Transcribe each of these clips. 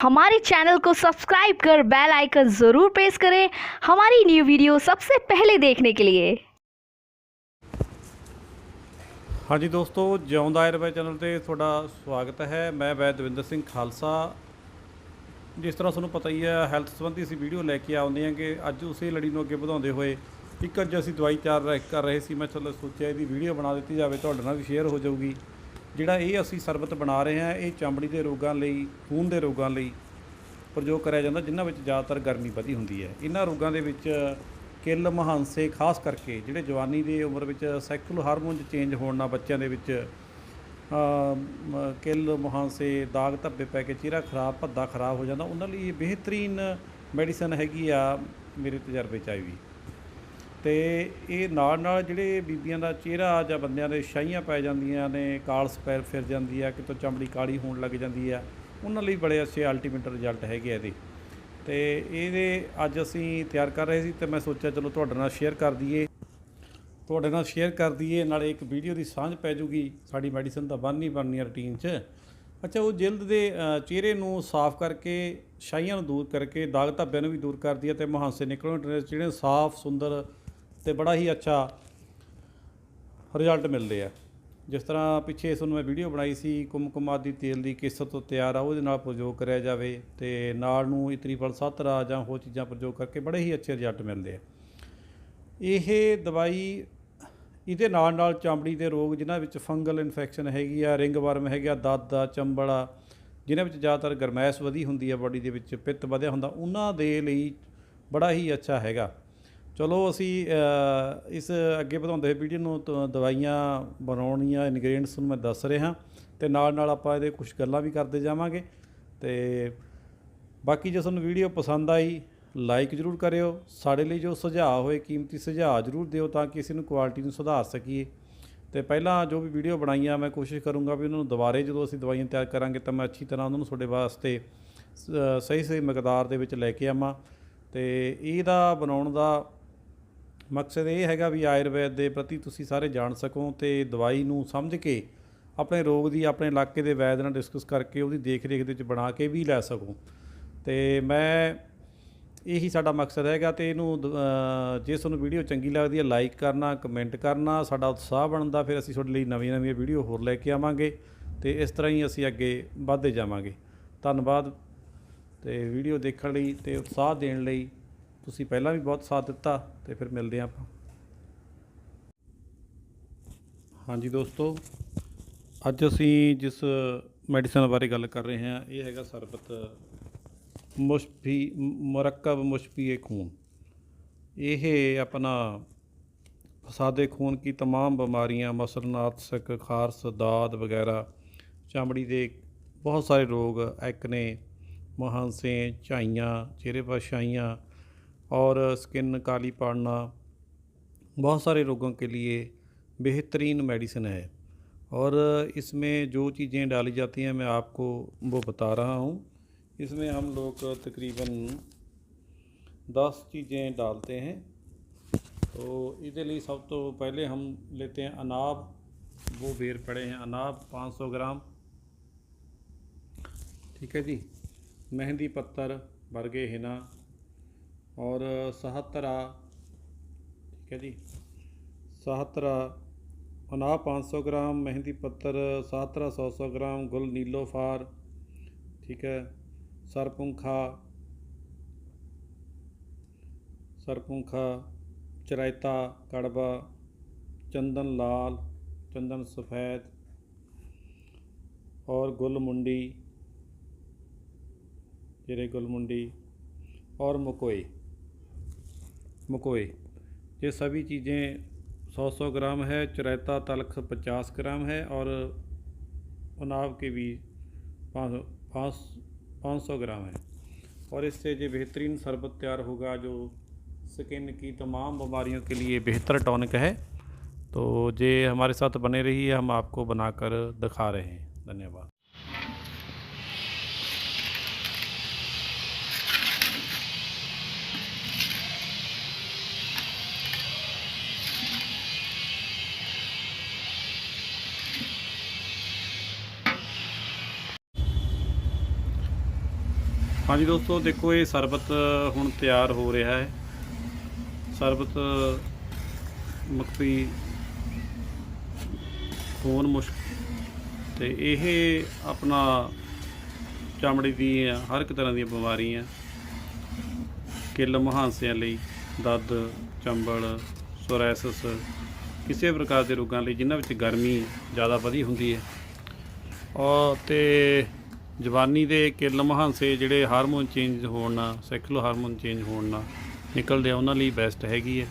हमारे चैनल को सब्सक्राइब कर बेल आइकन ज़रूर प्रेस करें हमारी न्यू वीडियो सबसे पहले देखने के लिए ਹਾਂਜੀ ਦੋਸਤੋ ਜਿਉਂਦਾ ਆਯੁਰਵੈਦ ਚੈਨਲ ਤੇ ਤੁਹਾਡਾ ਸਵਾਗਤ ਹੈ ਮੈਂ ਵੈਦ ਦਵਿੰਦਰ ਸਿੰਘ ਖਾਲਸਾ ਜਿਸ ਤਰ੍ਹਾਂ ਤੁਹਾਨੂੰ ਪਤਾ ਹੀ ਹੈ ਹੈਲਥ ਸੰਬੰਧੀ ਅਸੀਂ ਵੀਡੀਓ ਲੈ ਕੇ ਆਉਂਦੇ ਹਾਂ ਕਿ ਅੱਜ ਉਸੇ ਲੜੀ ਨੂੰ ਅੱਗੇ ਵਧਾਉਂਦੇ ਹੋਏ ਇੱਕ ਅੱਜ ਅਸੀਂ ਦਵਾਈ ਤਿਆਰ ਰ- ਕਰ ਰਹੇ ਸੀ ਮੈਂ ਚਲੋ ਸੋਚਿਆ ਇਹਦੀ ਵੀਡੀਓ ਬਣਾ ਦਿੱਤੀ ਜਾਵੇ ਤੁਹਾਡੇ ਨਾਲ ਵੀ ਸ਼ੇਅਰ ਹੋ ਜਾਊਗੀ ਜਿਹੜਾ ਇਹ ਅਸੀਂ ਸਰਬਤ ਬਣਾ ਰਹੇ ਹਾਂ, ਇਹ ਚਮੜੀ ਦੇ ਰੋਗਾਂ ਲਈ, ਖੂਨ ਦੇ ਰੋਗਾਂ ਲਈ ਪ੍ਰਯੋਗ ਕਰਿਆ ਜਾਂਦਾ, ਜਿਨ੍ਹਾਂ ਵਿੱਚ ਜ਼ਿਆਦਾਤਰ ਗਰਮੀ ਵਧੀ ਹੁੰਦੀ ਹੈ। ਇਹਨਾਂ ਰੋਗਾਂ ਦੇ ਵਿੱਚ ਕਿੱਲ, ਮਹਾਂਸੇ ਖਾਸ ਕਰਕੇ ਜਿਹੜੇ ਜਵਾਨੀ ਦੀ ਉਮਰ ਵਿੱਚ ਸੈਕਲ ਹਾਰਮੋਨ ਚੇਂਜ ਹੋਣ ਨਾਲ ਬੱਚਿਆਂ ਦੇ ਵਿੱਚ ਕਿੱਲ, ਮਹਾਂਸੇ, ਦਾਗ ਧੱਬੇ ਪੈ ਕੇ ਚਿਹਰਾ ਖਰਾਬ, ਭੱਦਾ ਖਰਾਬ ਹੋ ਜਾਂਦਾ, ਉਹਨਾਂ ਲਈ ਇਹ ਬਿਹਤਰੀਨ ਮੈਡੀਸਨ ਹੈਗੀ ਆ ਮੇਰੇ ਤਜਰਬੇ ਚ ਆਈ ਵੀ ਤੇ ਇਹ ਨਾਲ ਨਾਲ ਜਿਹੜੇ ਬੀਬੀਆਂ ਦਾ ਚਿਹਰਾ ਜਾਂ ਬੰਦਿਆਂ ਦੇ ਛਾਈਆਂ ਪੈ ਜਾਂਦੀਆਂ ਨੇ, ਕਾਲ ਸਪੈਰ ਫਿਰ ਜਾਂਦੀ ਆ, ਕਿਤੋਂ ਚਮੜੀ ਕਾਲੀ ਹੋਣ ਲੱਗ ਜਾਂਦੀ ਆ, ਉਹਨਾਂ ਲਈ ਬੜੇ ਅੱਛੇ ਅਲਟੀਮੇਟ ਰਿਜ਼ਲਟ ਹੈਗੇ ਆ ਇਹਦੇ। ਤੇ ਇਹਦੇ ਅੱਜ ਅਸੀਂ ਤਿਆਰ ਕਰ ਰਹੇ ਸੀ ਤੇ ਮੈਂ ਸੋਚਿਆ ਚਲੋ ਤੁਹਾਡੇ ਨਾਲ ਸ਼ੇਅਰ ਕਰ ਦਈਏ। ਤੁਹਾਡੇ ਨਾਲ ਸ਼ੇਅਰ ਕਰ ਦਈਏ, ਨਾਲੇ ਇੱਕ ਵੀਡੀਓ ਦੀ ਸਾਂਝ ਪੈ ਜੂਗੀ ਸਾਡੀ ਮੈਡੀਸਨ ਤਾਂ ਬਣਨੀ ਬਣਨੀ ਆ ਰੁਟੀਨ 'ਚ। ਅੱਛਾ, ਉਹ ਜਿਲਦ ਦੇ ਚਿਹਰੇ ਨੂੰ ਸਾਫ਼ ਕਰਕੇ ਛਾਈਆਂ ਨੂੰ ਦੂਰ ਕਰਕੇ, ਦਾਗ ਧੱਬਿਆਂ ਨੂੰ ਵੀ ਦੂਰ ਕਰਦੀ ਹੈ ਤੇ ਮੁਹਾਂਸੇ ਨਿਕਲਣ, ਜਿਹੜੇ ਸਾਫ਼, ਸੁੰਦਰ ਤੇ ਬੜਾ ਹੀ ਅੱਛਾ ਰਿਜ਼ਲਟ ਮਿਲਦੇ ਆ। ਜਿਸ ਤਰ੍ਹਾਂ ਪਿੱਛੇ ਇਸ ਨੂੰ ਮੈਂ ਵੀਡੀਓ ਬਣਾਈ ਸੀ, ਕੁਮਕੁਮ ਆਦਿ ਤੇਲ ਦੀ ਕਿਸਤ ਤੋਂ ਤਿਆਰ ਆ, ਉਹਦੇ ਨਾਲ ਪ੍ਰਯੋਗ ਕਰਿਆ ਜਾਵੇ ਤੇ ਨਾਲ ਨੂੰ ਇਤਰੀ ਫਲ ਸਤਰਾ ਜਾਂ ਹੋਰ ਚੀਜ਼ਾਂ ਪ੍ਰਯੋਗ ਕਰਕੇ ਬੜੇ ਹੀ ਅੱਛੇ ਰਿਜ਼ਲਟ ਮਿਲਦੇ ਆ। ਇਹ ਦਵਾਈ ਇਹਦੇ ਨਾਲ ਨਾਲ ਚਮੜੀ ਦੇ ਰੋਗ, ਜਿਨ੍ਹਾਂ ਵਿੱਚ ਫੰਗਲ ਇਨਫੈਕਸ਼ਨ ਹੈਗੀ ਆ ਰਿੰਗ ਵਰਮ ਹੈਗਾ ਦਾਦਾ ਚੰਬਲ ਆ ਜਿਨ੍ਹਾਂ ਵਿੱਚ ਜ਼ਿਆਦਾਤਰ ਗਰਮੈਸ਼ ਵਧੀ ਹੁੰਦੀ ਆ ਬਾਡੀ ਦੇ ਵਿੱਚ, ਪਿੱਤ ਵਧਿਆ ਹੁੰਦਾ, ਉਹਨਾਂ ਦੇ ਲਈ ਬੜਾ ਹੀ ਅੱਛਾ ਹੈਗਾ। ਚਲੋ ਅਸੀਂ ਇਸ ਅੱਗੇ ਵਧਾਉਂਦੇ ਹੋਏ ਵੀਡੀਓ ਨੂੰ ਤ- ਦਵਾਈਆਂ ਬਣਾਉਣੀਆਂ ਇਨਗਰੀਡੀਅੰਟਸ ਨੂੰ ਮੈਂ ਦੱਸ ਰਿਹਾ ਤੇ ਨਾਲ ਨਾਲ ਆਪਾਂ ਇਹਦੇ ਕੁਝ ਗੱਲਾਂ ਵੀ ਕਰਦੇ ਜਾਵਾਂਗੇ ਤੇ ਬਾਕੀ ਜੇ ਤੁਹਾਨੂੰ ਵੀਡੀਓ ਪਸੰਦ ਆਈ ਲਾਈਕ ਜ਼ਰੂਰ ਕਰਿਓ। ਸਾਡੇ ਲਈ ਜੋ ਸੁਝਾਅ ਹੋਏ, ਕੀਮਤੀ ਸੁਝਾਅ ਜ਼ਰੂਰ ਦਿਓ ਤਾਂ ਕਿ ਅਸੀਂ ਨੂੰ ਕੁਆਲਿਟੀ ਨੂੰ ਸੁਧਾਰ ਸਕੀਏ। ਤੇ ਪਹਿਲਾਂ ਜੋ ਵੀ ਵੀਡੀਓ ਬਣਾਈਆਂ, ਮੈਂ ਕੋਸ਼ਿਸ਼ ਕਰੂੰਗਾ ਵੀ ਉਹਨਾਂ ਨੂੰ ਦੁਬਾਰੇ ਜਦੋਂ ਅਸੀਂ ਦਵਾਈਆਂ ਤਿਆਰ ਕਰਾਂਗੇ ਤਾਂ ਮੈਂ ਅੱਛੀ ਤਰ੍ਹਾਂ ਉਹਨਾਂ ਨੂੰ ਤੁਹਾਡੇ ਵਾਸਤੇ ਸ- ਸਹੀ ਸਹੀ ਮਿਕਦਾਰ ਦੇ ਵਿੱਚ ਲੈ ਕੇ ਆਵਾਂ। ਤੇ ਇਹਦਾ ਬਣਾਉਣ ਦਾ ਮਕਸਦ ਇਹ ਹੈਗਾ ਵੀ ਆਯੁਰਵੈਦ ਦੇ ਪ੍ਰਤੀ ਤੁਸੀਂ ਸਾਰੇ ਜਾਣ ਸਕੋ ਤੇ ਦਵਾਈ ਨੂੰ ਸਮਝ ਕੇ ਆਪਣੇ ਰੋਗ ਦੀ, ਆਪਣੇ ਇਲਾਕੇ ਦੇ ਵੈਦ ਨਾਲ ਡਿਸਕਸ ਕਰਕੇ ਉਹਦੀ ਦੇਖ ਰੇਖ ਦੇ ਵਿੱਚ ਬਣਾ ਕੇ ਵੀ ਲੈ ਸਕੋ। ਤੇ ਮੈਂ ਇਹੀ ਸਾਡਾ ਮਕਸਦ ਹੈਗਾ ਤੇ ਇਹਨੂੰ ਦ- ਜੇ ਤੁਹਾਨੂੰ ਵੀਡੀਓ ਚੰਗੀ ਲੱਗਦੀ ਹੈ ਲਾਈਕ ਕਰਨਾ ਕਮੈਂਟ ਕਰਨਾ, ਸਾਡਾ ਉਤਸ਼ਾਹ ਬਣਦਾ, ਫਿਰ ਅਸੀਂ ਤੁਹਾਡੇ ਲਈ ਨਵੀਆਂ ਨਵੀਆਂ ਵੀਡੀਓ ਹੋਰ ਲੈ ਕੇ ਆਵਾਂਗੇ ਤੇ ਇਸ ਤਰ੍ਹਾਂ ਹੀ ਅਸੀਂ ਅੱਗੇ ਵਧਦੇ ਜਾਵਾਂਗੇ। ਧੰਨਵਾਦ ਤੇ ਵੀਡੀਓ ਦੇਖਣ ਲਈ ਤੇ ਉਤਸ਼ਾਹ ਦੇਣ ਲਈ ਤੁਸੀਂ ਪਹਿਲਾਂ ਵੀ ਬਹੁਤ ਸਾਥ ਦਿੱਤਾ ਤੇ ਫਿਰ ਮਿਲਦੇ ਹਾਂ ਆਪਾਂ। ਹਾਂਜੀ ਦੋਸਤੋ, ਅੱਜ ਅਸੀਂ ਜਿਸ ਮੈਡੀਸਨ ਬਾਰੇ ਗੱਲ ਕਰ ਰਹੇ ਹਾਂ, ਇਹ ਹੈਗਾ ਸਰਬਤ ਮੁਸ਼ਫੀ, ਮਰਕਬ ਮੁਸ਼ਫੀ ਖੂਨ। ਇਹ ਆਪਣਾ ਫਸਾਦੇ ਖੂਨ ਕੀ तमाम ਬਿਮਾਰੀਆਂ ਮਸਲਨਾਤਸਕ ਖਾਰਸ, ਦਾਦ ਵਗੈਰਾ, ਚਮੜੀ ਦੇ ਬਹੁਤ ਸਾਰੇ ਰੋਗ, ਐਕਨੇ, ਮਹਾਂਸੇ, ਝਾਈਆਂ, ਚਿਹਰੇ ਪਰ ਛਾਈਆਂ और स्किन काली पड़ना बहुत सारे रोगों के लिए बेहतरीन मेडिसिन है। और इसमें जो चीज़ें डाली जाती हैं, मैं आपको वो बता रहा हूँ। इसमें हम लोग तकरीबन दस चीज़ें डालते हैं। तो इसके लिए सब तो पहले हम लेते हैं अनाब। वो बेर पड़े हैं अनाब 500 ग्राम। ठीक है जी। मेहंदी पत्थर, बरगे हिना और सहतरा ठीक है जी सहतरा अनाब 500 ग्राम मेहंदी पत्तर सहतरा 100 100 ग्राम गुल नीलोफार ठीक है सरपुंखा सरपुंखा चरायता कड़वा चंदन लाल चंदन सफ़ेद और गुल मुंडी जीरे गुल मुंडी और मकोई मकोई ये सभी चीज़ें सौ सौ ग्राम है, चरैता तलख पचास ग्राम है और उनाव के भी पाँच सौ ग्राम है। और इससे जो बेहतरीन शरबत तैयार होगा जो स्किन की तमाम बीमारियों के लिए बेहतर टॉनिक है। तो ये हमारे साथ बने रहिए, हम आपको बनाकर दिखा रहे हैं। धन्यवाद। ਹਾਂਜੀ ਦੋਸਤੋ, ਦੇਖੋ ਇਹ ਸਰਬਤ ਹੁਣ ਤਿਆਰ ਹੋ ਰਿਹਾ ਹੈ। ਸਰਬਤ ਮੱਕੀ ਖੂਨ ਮੁਸ਼ਕ ਤੇ ਇਹ ਆਪਣਾ ਚਮੜੀ ਦੀ ਹਰ ਇੱਕ ਤਰ੍ਹਾਂ ਦੀਆਂ ਬਿਮਾਰੀਆਂ, ਕਿੱਲ ਮਹਾਂਸਿਆਂ ਲਈ, ਦਰਦ, ਚੰਬਲ, ਸੋਰੈਸਿਸ, ਕਿਸੇ ਪ੍ਰਕਾਰ ਦੇ ਰੋਗਾਂ ਲਈ ਜਿਨ੍ਹਾਂ ਵਿੱਚ ਗਰਮੀ ਜ਼ਿਆਦਾ ਵਧੀ ਹੁੰਦੀ ਹੈ। ਔਰ ਤੇ ਜਵਾਨੀ ਦੇ ਕਿੱਲ ਮਹਾਂਸੇ ਜਿਹੜੇ ਹਾਰਮੋਨ ਚੇਂਜ ਹੋਣ ਨਾਲ, ਸੈਕੂਲਰ ਹਾਰਮੋਨ ਚੇਂਜ ਹੋਣ ਨਾਲ ਨਿਕਲਦੇ ਆ, ਉਹਨਾਂ ਲਈ ਬੈਸਟ ਹੈਗੀ ਹੈ।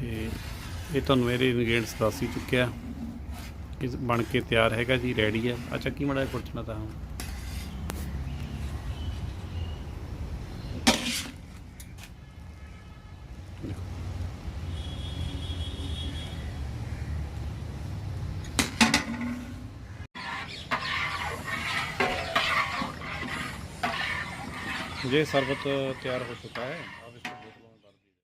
ਤੇ ਇਹ ਤੁਹਾਨੂੰ ਮੇਰੇ ਇਨਗਰੀਡੀਅੰਟਸ ਦੱਸ ਹੀ ਚੁੱਕਿਆ। ਕਿ ਬਣ ਕੇ ਤਿਆਰ ਹੈਗਾ ਜੀ ਰੈਡੀ ਹੈ। ਅੱਛਾ, ਕੀ ਮੜਾ ਪੁੱਛਣਾ ਤਾਂ ये शरबत तैयार हो चुका है अब इसको